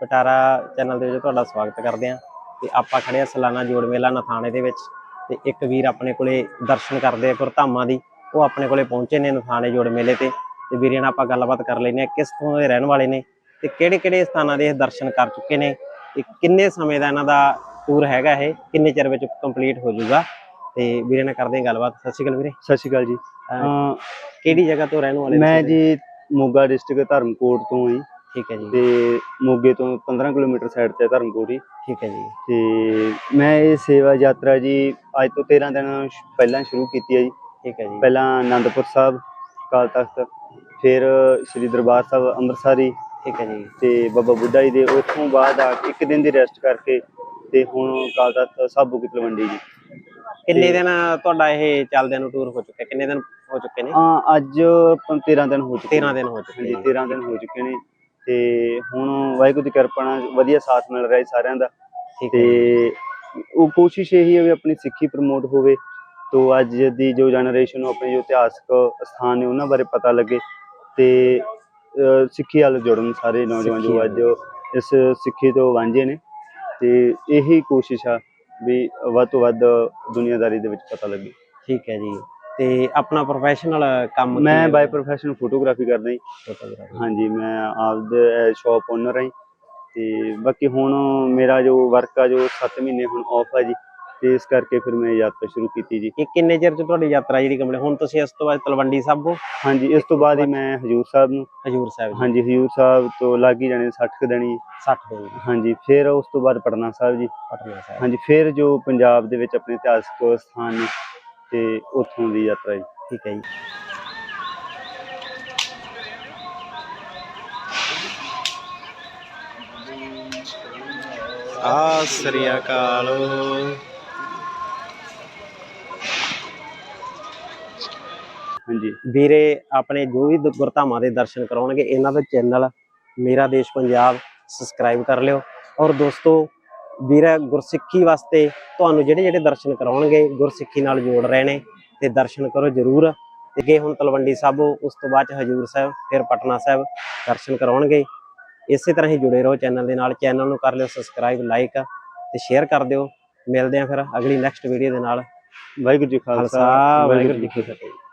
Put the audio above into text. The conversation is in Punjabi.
ਪਟਾਰਾ ਚੈਨਲ ਦੇ ਵਿੱਚ ਤੁਹਾਡਾ ਸਵਾਗਤ ਕਰਦੇ ਹਾਂ ਤੇ ਆਪਾਂ ਖੜੇ ਆ ਸਾਲਾਨਾ ਜੋੜ ਮੇਲਾ ਨਥਾਣੇ ਦੇ ਵਿੱਚ ਤੇ ਇੱਕ ਵੀਰ ਆਪਣੇ ਕੋਲੇ ਦਰਸ਼ਨ ਕਰਦੇ ਆ ਗੁਰਧਾਮਾਂ ਦੀ ਉਹ ਆਪਣੇ ਕੋਲੇ ਪਹੁੰਚੇ ਨੇ ਨਥਾਣੇ ਜੋੜ ਮੇਲੇ ਤੇ ਤੇ ਵੀਰੇ ਨਾਲ ਆਪਾਂ ਗੱਲਬਾਤ ਕਰ ਲੈਂਦੇ ਆ ਕਿਸ ਤੋਂ ਦੇ ਰਹਿਣ ਵਾਲੇ ਨੇ ਤੇ ਕਿਹੜੇ ਕਿਹੜੇ ਸਥਾਨਾਂ ਦੇ ਇਹ ਦਰਸ਼ਨ ਕਰ ਚੁੱਕੇ ਨੇ ਤੇ ਕਿੰਨੇ ਸਮੇਂ ਦਾ ਇਹਨਾਂ ਦਾ ਟੂਰ ਹੈਗਾ ਇਹ ਕਿੰਨੇ ਚਿਰ ਵਿੱਚ ਕੰਪਲੀਟ ਹੋ ਜਾਊਗਾ ਤੇ ਵੀਰੇ ਨਾਲ ਕਰਦੇ ਹਾਂ ਗੱਲਬਾਤ। ਸਤਿ ਸ਼੍ਰੀ ਅਕਾਲ ਵੀਰੇ। ਸਤਿ ਸ਼੍ਰੀ ਅਕਾਲ ਜੀ। ਕਿਹੜੀ ਜਗ੍ਹਾ ਤੋਂ ਰਹਿਣ ਵਾਲੇ ਮੈਂ? ਜੀ ਮੋਗਾ ਡਿਸਟ੍ਰਿਕਟ ਧਰਮਕੋਟ ਤੋਂ ਹਾਂ ਠੀਕ ਹੈ ਜੀ। ਤੇ ਮੋਗੇ ਤੋਂ 15 ਕਿਲੋਮੀਟਰ ਸਾਈਡ ਤੇ ਹੈ ਧਰਮਕੋਟ ਠੀਕ ਹੈ ਜੀ। ਤੇ ਮੈਂ ਇਹ ਸੇਵਾ ਯਾਤਰਾ ਜੀ ਅੱਜ ਤੋਂ 13 ਦਿਨ ਸ਼- ਪਹਿਲਾਂ ਸ਼ੁਰੂ ਕੀਤੀ ਹੈ ਜੀ। ਠੀਕ ਹੈ ਜੀ। ਪਹਿਲਾਂ ਆਨੰਦਪੁਰ ਸਾਹਿਬ ਅਕਾਲ ਤਖਤ ਫਿਰ ਸ੍ਰੀ ਦਰਬਾਰ ਸਾਹਿਬ ਅੰਮ੍ਰਿਤਸਰੀ ਠੀਕ ਹੈ ਜੀ। ਤੇ ਬਾਬਾ ਬੁੱਢਾ ਜੀ ਦੇ ਉੱਥੋਂ ਬਾਅਦ ਆ ਕੇ ਇੱਕ ਦਿਨ ਦੀ ਰੈਸਟ ਕਰਕੇ ਤੇ ਹੁਣ ਅਕਾਲ ਤਖਤ ਸਾਬੂ ਕੀ ਤਲਵੰਡੀ ਜੀ। ਕਿੰਨੇ ਦਿਨ ਤੁਹਾਡਾ ਇਹ ਚੱਲਦਿਆਂ ਨੂੰ ਟੂਰ ਹੋ ਚੁੱਕਾ ਕਿੰਨੇ ਦਿਨ ਹੋ ਚੁੱਕੇ ਨੇ? ਹਾਂ ਅੱਜ ਆਪਾਂ 13 ਦਿਨ ਹੋ ਚੁੱਕੇ 13 ਦਿਨ ਹੋ ਚੁੱਕੇ ਨੇ। 13 ਦਿਨ ਹੋ ਚੁੱਕੇ ਨੇ। ਤੇ ਹੁਣ ਵਾਹਿਗੁਰੂ ਦੀ ਕਿਰਪਾ ਨਾਲ ਵਧੀਆ ਸਾਥ ਮਿਲ ਰਿਹਾ ਜੀ ਸਾਰਿਆਂ ਦਾ। ਤੇ ਉਹ ਕੋਸ਼ਿਸ਼ ਇਹੀ ਹੈ ਵੀ ਆਪਣੀ ਸਿੱਖੀ ਪ੍ਰਮੋਟ ਹੋਵੇ ਤੋਂ ਅੱਜ ਦੀ ਜੋ ਜਨਰੇਸ਼ਨ ਨੂੰ ਆਪਣੇ ਜੋ ਇਤਿਹਾਸਕ ਸਥਾਨ ਨੇ ਉਹਨਾਂ ਬਾਰੇ ਪਤਾ ਲੱਗੇ ਤੇ ਸਿੱਖੀ ਵੱਲ ਜੁੜਨ ਸਾਰੇ ਨੌਜਵਾਨ ਜੋ ਅੱਜ ਇਸ ਸਿੱਖੀ ਤੋਂ ਵਾਂਝੇ ਨੇ ਤੇ ਇਹੀ ਕੋਸ਼ਿਸ਼ ਆ ਵੀ ਵੱਧ ਤੋਂ ਵੱਧ ਦੁਨੀਆਦਾਰੀ ਦੇ ਵਿੱਚ ਪਤਾ ਲੱਗੇ। ਠੀਕ ਹੈ ਜੀ। ਤੇ ਆਪਣਾ ਪ੍ਰੋਫੈਸ਼ਨਲ ਕੰਮ ਮੈਂ ਬਾਈ ਪ੍ਰੋਫੈਸ਼ਨ ਫੋਟੋਗ੍ਰਾਫੀ ਕਰਦਾ ਜੀ? ਹਾਂਜੀ ਮੈਂ ਆਪਦੇ ਸ਼ਾਪ ਓਨਰ ਹਾਂ। ਤੇ ਬਾਕੀ ਹੁਣ ਮੇਰਾ ਜੋ ਵਰਕ ਆ ਜੋ 7 ਮਹੀਨੇ ਹੁਣ ਆਫ ਆ ਜੀ ਤੇ ਇਸ ਕਰਕੇ ਫਿਰ ਮੈਂ ਯਾਤਰਾ ਸ਼ੁਰੂ ਕੀਤੀ ਜੀ। ਇਹ ਕਿੰਨੇ ਚਿਰ ਚ ਤੁਹਾਡੀ ਯਾਤਰਾ ਜਿਹੜੀ ਕੰਪਲੀਟ ਹੁਣ ਤੁਸੀਂ ਇਸ ਤੋਂ ਬਾਅਦ ਤਲਵੰਡੀ ਸਾਬੋ ਹਾਂਜੀ ਇਸ ਤੋਂ ਬਾਅਦ ਹੀ ਮੈਂ ਹਜੂਰ ਸਾਹਿਬ ਨੂੰ। ਹਜੂਰ ਸਾਹਿਬ ਹਾਂਜੀ ਹਜੂਰ ਸਾਹਿਬ ਤੋਂ ਲੱਗ ਹੀ ਜਾਣੇ 60 ਕੁ ਦਿਨ ਜੀ 60 ਦਿਨ। ਜੀ, ਹਾਂਜੀ ਫਿਰ ਉਸ ਤੋਂ ਬਾਅਦ ਪਟਨਾ ਸਾਹਿਬ ਜੀ। ਪਟਨਾ ਸਾਹਿਬ। ਹਾਂਜੀ ਫਿਰ ਜੋ ਪੰਜਾਬ ਦੇ ਵਿੱਚ ਆਪਣੇ ਇਤਿਹਾਸਕ ਸਥਾਨ ਨੇ ਤੇ ਉੱਥੋਂ ਦੀ ਯਾਤਰਾ ਜੀ। ਠੀਕ ਹੈ ਜੀ। ਆ ਸ੍ਰੀ ਅਕਾਲ। ਹਾਂਜੀ। ਵੀਰੇ ਆਪਣੇ ਜੋ ਵੀ ਗੁਰਧਾਮਾਂ ਦੇ ਦਰਸ਼ਨ ਕਰਾਉਣਗੇ ਇਹਨਾਂ ਦਾ ਚੈਨਲ ਮੇਰਾ ਦੇਸ਼ ਪੰਜਾਬ ਸਬਸਕ੍ਰਾਈਬ ਕਰ ਲਿਓ। ਔਰ ਦੋਸਤੋ ਵੀਰ ਗੁਰਸਿੱਖੀ ਵਾਸਤੇ ਤੁਹਾਨੂੰ ਜਿਹੜੇ ਜਿਹੜੇ ਦਰਸ਼ਨ ਕਰਾਉਣਗੇ ਗੁਰਸਿੱਖੀ ਨਾਲ ਜੋੜ ਰਹੇ ਨੇ ਤੇ ਦਰਸ਼ਨ ਕਰੋ ਜਰੂਰ। ਤੇ ਅੱਗੇ ਹੁਣ ਤਲਵੰਡੀ ਸਾਬੋ ਉਸ ਤੋਂ ਬਾਅਦ ਚ ਹਜੂਰ ਸਾਹਿਬ ਫਿਰ ਪਟਨਾ ਸਾਹਿਬ ਦਰਸ਼ਨ ਕਰਾਉਣਗੇ। ਇਸੇ ਤਰ੍ਹਾਂ ਹੀ ਜੁੜੇ ਰਹੋ ਚੈਨਲ ਦੇ ਨਾਲ। ਚੈਨਲ ਨੂੰ ਕਰ ਲਿਓ ਸਬਸਕ੍ਰਾਈਬ ਲਾਈਕ ਤੇ ਸ਼ੇਅਰ ਕਰ ਦਿਓ। ਮਿਲਦੇ ਆਂ ਫਿਰ ਅਗਲੀ ਨੈਕਸਟ ਵੀਡੀਓ ਦੇ ਨਾਲ। ਵਾਹਿਗੁਰੂ ਜੀ ਖਾਲਸਾ ਵਾਹਿਗੁਰੂ ਜੀ ਕੀ ਫਤਿਹ।